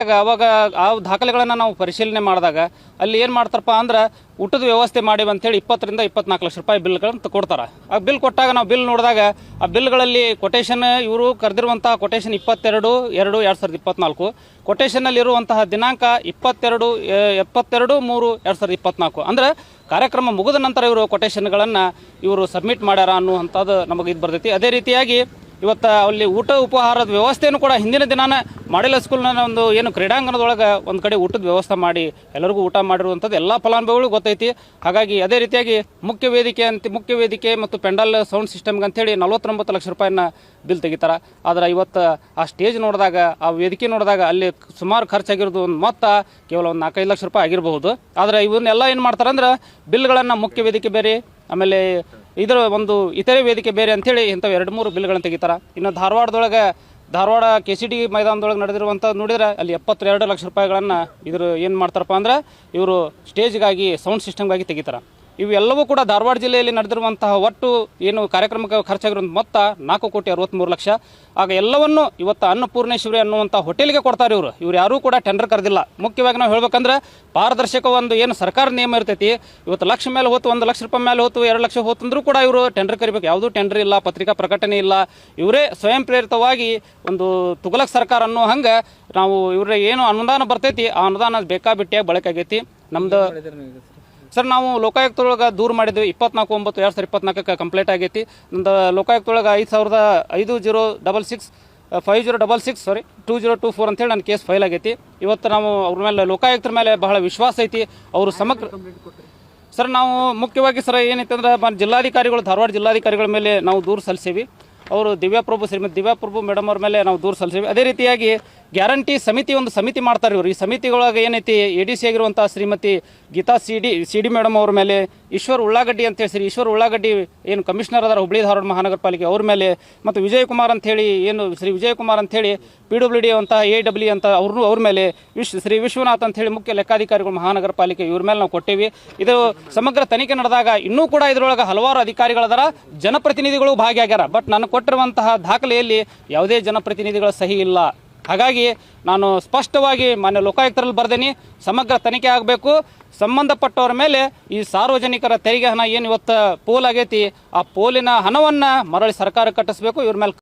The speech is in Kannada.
ಅವಾಗ ಆ ದಾಖಲೆಗಳನ್ನು ನಾವು ಪರಿಶೀಲನೆ ಮಾಡಿದಾಗ ಅಲ್ಲಿ ಏನು ಮಾಡ್ತಾರಪ್ಪ ಅಂದ್ರೆ ಊಟದ ವ್ಯವಸ್ಥೆ ಮಾಡಿ ಅಂತೇಳಿ ಇಪ್ಪತ್ತರಿಂದ ಇಪ್ಪತ್ನಾಲ್ಕು ಲಕ್ಷ ರೂಪಾಯಿ ಬಿಲ್ಗಳನ್ನು ಕೊಡ್ತಾರೆ. ಆ ಬಿಲ್ ಕೊಟ್ಟಾಗ ನಾವು ಬಿಲ್ ನೋಡಿದಾಗ ಆ ಬಿಲ್ಗಳಲ್ಲಿ ಕೊಟೇಶನ್ ಇವರು ಕರೆದಿರುವಂತಹ ಕೊಟೇಶನ್ ಇಪ್ಪತ್ತೆರಡು, ಎರಡು ಎರಡು ಸಾವಿರದ ಇಪ್ಪತ್ನಾಲ್ಕು ಕೊಟೇಶನಲ್ಲಿ ಇರುವಂತಹ ದಿನಾಂಕ ಇಪ್ಪತ್ತೆರಡು ಎಪ್ಪತ್ತೆರಡು, ಮೂರು, ಎರಡು ಸಾವಿರದ ಇಪ್ಪತ್ನಾಲ್ಕು. ಅಂದರೆ ಕಾರ್ಯಕ್ರಮ ಮುಗಿದ ನಂತರ ಇವರು ಕೊಟೇಶನ್ಗಳನ್ನು ಇವರು ಸಬ್ಮಿಟ್ ಮಾಡ್ಯಾರ ಅನ್ನುವಂಥದ್ದು ನಮಗೆ ಇದು ಬರ್ತೈತಿ. ಅದೇ ರೀತಿಯಾಗಿ ಇವತ್ತು ಅಲ್ಲಿ ಊಟ ಉಪಹಾರದ ವ್ಯವಸ್ಥೆಯನ್ನು ಕೂಡ ಹಿಂದಿನ ದಿನಾನ ಮಾಡಿಲ್ಲ ಸ್ಕೂಲ್ನ ಒಂದು ಏನು ಕ್ರೀಡಾಂಗಣದೊಳಗೆ ಒಂದು ಕಡೆ ಊಟದ ವ್ಯವಸ್ಥೆ ಮಾಡಿ, ಎಲ್ಲರಿಗೂ ಊಟ ಮಾಡಿರುವಂಥದ್ದು ಎಲ್ಲ ಫಲಾನುಭವಿಗಳು ಗೊತ್ತೈತಿ. ಹಾಗಾಗಿ ಅದೇ ರೀತಿಯಾಗಿ ಮುಖ್ಯ ವೇದಿಕೆ ಅಂತ, ಮುಖ್ಯ ವೇದಿಕೆ ಮತ್ತು ಪೆಂಡಲ್ ಸೌಂಡ್ ಸಿಸ್ಟಮ್ಗೆ ಅಂತೇಳಿ ನಲವತ್ತೊಂಬತ್ತು ಲಕ್ಷ ರೂಪಾಯಿನ ಬಿಲ್ ತೆಗಿತಾರೆ. ಆದ್ರೆ ಇವತ್ತು ಆ ಸ್ಟೇಜ್ ನೋಡಿದಾಗ, ಆ ವೇದಿಕೆ ನೋಡಿದಾಗ ಅಲ್ಲಿ ಸುಮಾರು ಖರ್ಚಾಗಿರೋದು ಒಂದು ಮೊತ್ತ ಕೇವಲ ಒಂದು ನಾಲ್ಕೈದು ಲಕ್ಷ ರೂಪಾಯಿ ಆಗಿರಬಹುದು. ಆದರೆ ಇವನ್ನೆಲ್ಲ ಏನು ಮಾಡ್ತಾರೆ ಅಂದ್ರೆ ಬಿಲ್ಗಳನ್ನು ಮುಖ್ಯ ವೇದಿಕೆ ಬೇರೆ, ಆಮೇಲೆ ಇದರ ಒಂದು ಇತರೆ ವೇದಿಕೆ ಬೇರೆ ಅಂಥೇಳಿ ಇಂಥವು ಎರಡು ಮೂರು ಬಿಲ್ಗಳನ್ನು ತೆಗಿತಾರೆ. ಇನ್ನು ಧಾರವಾಡದೊಳಗೆ ಧಾರವಾಡ ಕೆ ಸಿ ಡಿ ಮೈದಾನದೊಳಗೆ ನಡೆದಿರುವಂಥದ್ದು ನೋಡಿದ್ರೆ ಅಲ್ಲಿ ಎಪ್ಪತ್ತೆರಡು ಲಕ್ಷ ರೂಪಾಯಿಗಳನ್ನು ಇದ್ರ ಏನು ಮಾಡ್ತಾರಪ್ಪ ಅಂದ್ರೆ ಇವರು ಸ್ಟೇಜ್ಗಾಗಿ, ಸೌಂಡ್ ಸಿಸ್ಟಮ್ಗಾಗಿ ತೆಗಿತಾರೆ. ಇವೆಲ್ಲವೂ ಕೂಡ ಧಾರವಾಡ ಜಿಲ್ಲೆಯಲ್ಲಿ ನಡೆದಿರುವಂತಹ ಒಟ್ಟು ಏನು ಕಾರ್ಯಕ್ರಮಕ್ಕೆ ಖರ್ಚಾಗಿರುವಂಥ ಮೊತ್ತ ನಾಲ್ಕು ಕೋಟಿ ಅರವತ್ತ್ಮೂರು ಲಕ್ಷ. ಆಗ ಎಲ್ಲವನ್ನು ಇವತ್ತು ಅನ್ನಪೂರ್ಣೇಶ್ವರಿ ಅನ್ನುವಂಥ ಹೋಟೆಲ್ಗೆ ಕೊಡ್ತಾರೆ ಇವರು. ಇವ್ರು ಯಾರೂ ಕೂಡ ಟೆಂಡರ್ ಕರೆದಿಲ್ಲ. ಮುಖ್ಯವಾಗಿ ನಾವು ಹೇಳ್ಬೇಕಂದ್ರೆ ಪಾರದರ್ಶಕ ಒಂದು ಏನು ಸರ್ಕಾರ ನಿಯಮ ಇರ್ತೈತಿ, ಇವತ್ತು ಲಕ್ಷ ಮೇಲೆ ಹೋತು, ಒಂದು ಲಕ್ಷ ರೂಪಾಯಿ ಮೇಲೆ ಹೋತು, ಎರಡು ಲಕ್ಷ ಹೋತು ಅಂದ್ರೂ ಕೂಡ ಇವರು ಟೆಂಡರ್ ಕರಿಬೇಕು. ಯಾವುದೂ ಟೆಂಡರ್ ಇಲ್ಲ, ಪತ್ರಿಕಾ ಪ್ರಕಟಣೆ ಇಲ್ಲ. ಇವರೇ ಸ್ವಯಂ ಪ್ರೇರಿತವಾಗಿ ಒಂದು ತುಗಲಕ್ ಸರ್ಕಾರ ಅನ್ನೋ ಹಂಗೆ ನಾವು ಇವ್ರ ಏನು ಅನುದಾನ ಬರ್ತೈತಿ, ಆ ಅನುದಾನ ಬೇಕಾಬಿಟ್ಟಿಯಾಗಿ ಬಳಕೆ ಆಗೈತಿ ನಮ್ದು ಸರ್, ನಾವು ಲೋಕಾಯುಕ್ತೊಳಗೆ ದೂರ ಮಾಡಿದ್ವಿ. ಇಪ್ಪತ್ನಾಲ್ಕು ಒಂಬತ್ತು, ಎರಡು ಸಾವಿರದ ಇಪ್ಪತ್ನಾಲ್ಕಕ್ಕೆ ಕಂಪ್ಲೀಟ್ ಆಗೈತಿ. ನಮ್ದು ಲೋಕಾಯುಕ್ತೊಳಗೆ ಐದು ಸಾವಿರದ ಐದು zero double six five zero double six, sorry, two zero two four ಅಂತೇಳಿ ನನ್ನ ಕೇಸ್ ಫೈಲ್ ಆಗೈತಿ. ಇವತ್ತು ನಾವು ಅವ್ರ ಮೇಲೆ, ಲೋಕಾಯುಕ್ತರ ಮೇಲೆ ಬಹಳ ವಿಶ್ವಾಸ ಐತಿ. ಅವರು ಸಮಗ್ರ ಸರ್, ನಾವು ಮುಖ್ಯವಾಗಿ ಸರ್, ಏನೈತೆ ಅಂದ್ರೆ ಮ- ಜಿಲ್ಲಾಧಿಕಾರಿಗಳು, ಧಾರವಾಡ ಜಿಲ್ಲಾಧಿಕಾರಿಗಳ ಮೇಲೆ ನಾವು ದೂರು ಸಲ್ಲಿಸೀವಿ. ಅವರು ದಿವ್ಯಾಪ್ರಭು ಶ್ರೀಮತಿ ದಿವ್ಯಾಪ್ರಭು ಮೇಡಮ್ ಅವ್ರ ಮೇಲೆ ನಾವು ದೂರು ಸಲ್ಲಿಸೀವಿ. ಅದೇ ರೀತಿಯಾಗಿ ಗ್ಯಾರಂಟಿ ಸಮಿತಿ ಒಂದು ಸಮಿತಿ ಮಾಡ್ತಾರೆ ಇವರು. ಈ ಸಮಿತಿಗಳೊಳಗೆ ಏನೈತಿ ಎ ಡಿ ಸಿ ಆಗಿರುವಂಥ Shrimati Geetha C D C D madam ಅವ್ರ ಮೇಲೆ, ಈಶ್ವರ್ ಉಳ್ಳಾಗಡ್ಡಿ ಅಂತ ಹೇಳಿ ಈಶ್ವರ್ ಉಳ್ಳಾಗಡ್ಡಿ ಏನು ಕಮಿಷನರ್ ಅದರ ಹುಬ್ಳಿ ಧಾರವಾಡ ಮಹಾನಗರ ಪಾಲಿಕೆ ಅವ್ರ ಮೇಲೆ, ಮತ್ತು ವಿಜಯ್ ಕುಮಾರ್ ಅಂತೇಳಿ ಏನು ಶ್ರೀ ವಿಜಯ್ ಕುಮಾರ್ ಅಂತೇಳಿ ಪಿ ಡಬ್ಲ್ಯೂ ಡಿ ಅಂತ ಎ ಡಬ್ಲ್ಯೂ ಅಂತ ಅವ್ರನ್ನೂ ಅವ್ರ ಮೇಲೆ, ವಿಶ್ ಶ್ರೀ ವಿಶ್ವನಾಥ್ ಅಂತೇಳಿ ಮುಖ್ಯ ಲೆಕ್ಕಾಧಿಕಾರಿಗಳು ಮಹಾನಗರ ಪಾಲಿಕೆ ಇವ್ರ ಮೇಲೆ ನಾವು ಕೊಟ್ಟೇವಿ. ಇದು ಸಮಗ್ರ ತನಿಖೆ ನಡೆದಾಗ ಇನ್ನೂ ಕೂಡ ಇದರೊಳಗೆ ಹಲವಾರು ಅಧಿಕಾರಿಗಳದಾರ ಜನಪ್ರತಿನಿಧಿಗಳು ಭಾಗಿಯಾಗ್ಯಾರ. ಬಟ್ ನಾನು ಕೊಟ್ಟಿರುವಂತಹ ದಾಖಲೆಯಲ್ಲಿ ಯಾವುದೇ ಜನಪ್ರತಿನಿಧಿಗಳ ಸಹಿ ಇಲ್ಲ. ಹಾಗಾಗಿ ನಾನು ಸ್ಪಷ್ಟವಾಗಿ ಮಾನ್ಯ ಲೋಕಾಯುಕ್ತರಲ್ಲಿ ಬರ್ದೇನೆ, ಸಮಗ್ರ ತನಿಖೆ ಆಗಬೇಕು. ಸಂಬಂಧಪಟ್ಟವರ ಮೇಲೆ ಈ ಸಾರ್ವಜನಿಕರ ತೆರಿಗೆ ಹಣ ಏನು ಇವತ್ತು ಪೋಲ್ ಆಗೈತಿ ಆ ಪೋಲಿನ ಹಣವನ್ನು ಮರಳಿ ಸರ್ಕಾರ ಕಟ್ಟಿಸ್ಬೇಕು, ಇವ್ರ ಮೇಲೆ